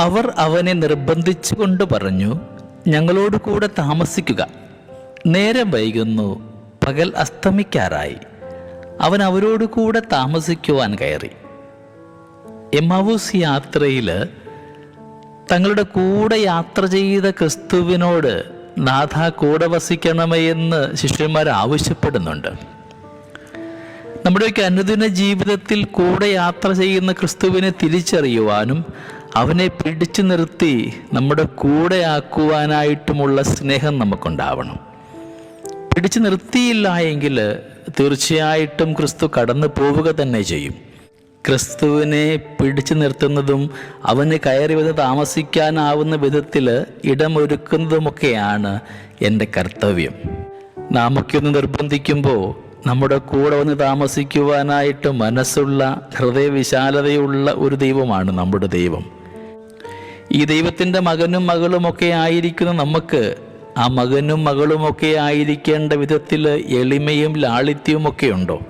അവർ അവനെ നിർബന്ധിച്ചുകൊണ്ട് പറഞ്ഞു ഞങ്ങളോട് കൂടെ താമസിക്കുക. നേരം വൈകുന്നു പകൽ അസ്തമിക്കാറായി. അവൻ അവരോട് കൂടെ താമസിക്കുവാൻ കയറി. എമാവൂസ് യാത്രയിൽ തങ്ങളുടെ കൂടെ യാത്ര ചെയ്ത ക്രിസ്തുവിനോട് നാഥ കൂടെ വസിക്കണമേ എന്ന് ശിഷ്യന്മാർ ആവശ്യപ്പെടുന്നുണ്ട്. നമ്മുടെയൊക്കെ അനുദിന ജീവിതത്തിൽ കൂടെ യാത്ര ചെയ്യുന്ന ക്രിസ്തുവിനെ തിരിച്ചറിയുവാനും അവനെ പിടിച്ചു നിർത്തി നമ്മുടെ കൂടെ ആക്കുവാനായിട്ടുമുള്ള സ്നേഹം നമുക്കുണ്ടാവണം. പിടിച്ചു നിർത്തിയില്ല എങ്കിൽ തീർച്ചയായിട്ടും ക്രിസ്തു കടന്നു പോവുക തന്നെ ചെയ്യും. ക്രിസ്തുവിനെ പിടിച്ചു നിർത്തുന്നതും അവന് കയറി വന്ന് താമസിക്കാനാവുന്ന വിധത്തിൽ ഇടമൊരുക്കുന്നതുമൊക്കെയാണ് എന്റെ കർത്തവ്യം. നാമൊക്കെ ഒന്ന് നിർബന്ധിക്കുമ്പോൾ നമ്മുടെ കൂടെ വന്ന് താമസിക്കുവാനായിട്ട് മനസ്സുള്ള ഹൃദയവിശാലതയുള്ള ഒരു ദൈവമാണ് നമ്മുടെ ദൈവം. ഈ ദൈവത്തിന്റെ മകനും മകളുമൊക്കെ ആയിരിക്കുന്ന നമുക്ക് ആ മകനും മകളുമൊക്കെ ആയിരിക്കേണ്ട വിധത്തിൽ എളിമയും ലാളിത്യവും ഒക്കെ ഉണ്ടോ?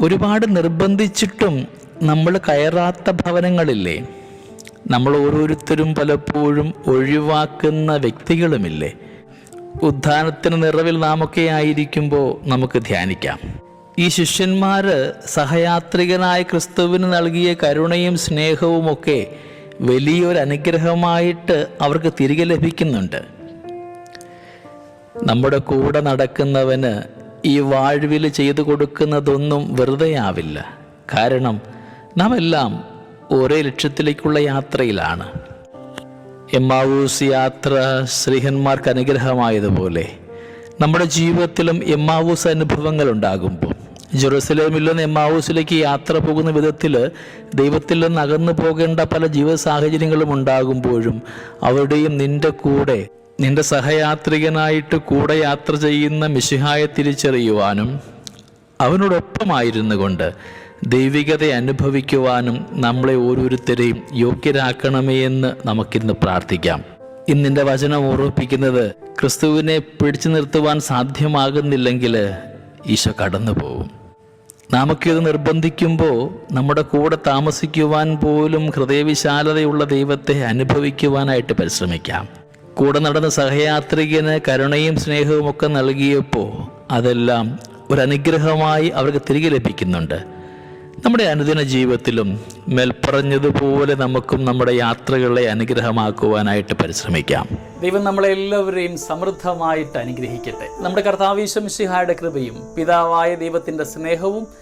ഒരുപാട് നിർബന്ധിച്ചിട്ടും നമ്മൾ കയറാത്ത ഭവനങ്ങളില്ലേ? നമ്മൾ ഓരോരുത്തരും പലപ്പോഴും ഒഴിവാക്കുന്ന വ്യക്തികളുമില്ലേ? ഉദ്ധാനത്തിന് നിറവിൽ നാമൊക്കെ ആയിരിക്കുമ്പോൾ നമുക്ക് ധ്യാനിക്കാം. ഈ ശിഷ്യന്മാർ സഹയാത്രികനായ ക്രിസ്തുവിന് നൽകിയ കരുണയും സ്നേഹവുമൊക്കെ വലിയൊരു അനുഗ്രഹമായിട്ട് അവർക്ക് തിരികെ ലഭിക്കുന്നുണ്ട്. നമ്മുടെ കൂടെ നടക്കുന്നവന് ഈ വാഴ്വിൽ ചെയ്തു കൊടുക്കുന്നതൊന്നും വെറുതെയാവില്ല. കാരണം നാം എല്ലാം ഒരേ ലക്ഷ്യത്തിലേക്കുള്ള യാത്രയിലാണ്. എമ്മാവൂസ് യാത്ര ശ്രീഹന്മാർക്ക് അനുഗ്രഹമായതുപോലെ നമ്മുടെ ജീവിതത്തിലും എമ്മാവൂസ് അനുഭവങ്ങൾ ഉണ്ടാകുമ്പോൾ ജെറുസലേമിൽ നിന്ന് എമ്മാവൂസിലേക്ക് യാത്ര പോകുന്ന വിധത്തിൽ ദൈവത്തിൽ നിന്ന് അകന്നു പോകേണ്ട പല ജീവിത സാഹചര്യങ്ങളും ഉണ്ടാകുമ്പോഴും അവരുടെയും നിന്റെ കൂടെ നിന്റെ സഹയാത്രികനായിട്ട് കൂടെ യാത്ര ചെയ്യുന്ന മിശിഹായെ തിരിച്ചറിയുവാനും അവനോടൊപ്പമായിരുന്നു കൊണ്ട് ദൈവികത അനുഭവിക്കുവാനും നമ്മളെ ഓരോരുത്തരെയും യോഗ്യരാക്കണമേ എന്ന് നമുക്കിന്ന് പ്രാർത്ഥിക്കാം. ഇന്നിന്റെ വചനം ഓർമ്മിപ്പിക്കുന്നത് ക്രിസ്തുവിനെ പിടിച്ചു നിർത്തുവാൻ സാധ്യമാകുന്നില്ലെങ്കിൽ ഈശോ കടന്നു പോകും നാമൊക്കെ ഇത് നിർബന്ധിക്കുമ്പോൾ നമ്മുടെ കൂടെ താമസിക്കുവാൻ പോലും ഹൃദയവിശാലതയുള്ള ദൈവത്തെ അനുഭവിക്കുവാനായിട്ട് പരിശ്രമിക്കാം. കൂടെ നടന്ന സഹയാത്രികന് കരുണയും സ്നേഹവും ഒക്കെ നൽകിയപ്പോൾ അതെല്ലാം ഒരു അനുഗ്രഹമായി അവർക്ക് തിരികെ ലഭിക്കുന്നുണ്ട്. നമ്മുടെ അനുദിന ജീവിതത്തിലും മേൽപ്പറഞ്ഞതുപോലെ നമുക്കും നമ്മുടെ യാത്രകളെ അനുഗ്രഹമാക്കുവാനായിട്ട് പരിശ്രമിക്കാം. ദൈവം നമ്മളെല്ലാവരെയും സമൃദ്ധമായിട്ട് അനുഗ്രഹിക്കട്ടെ. നമ്മുടെ കർത്താവീശ്വംശിഹായുടെ കൃപയും പിതാവായ ദൈവത്തിന്റെ സ്നേഹവും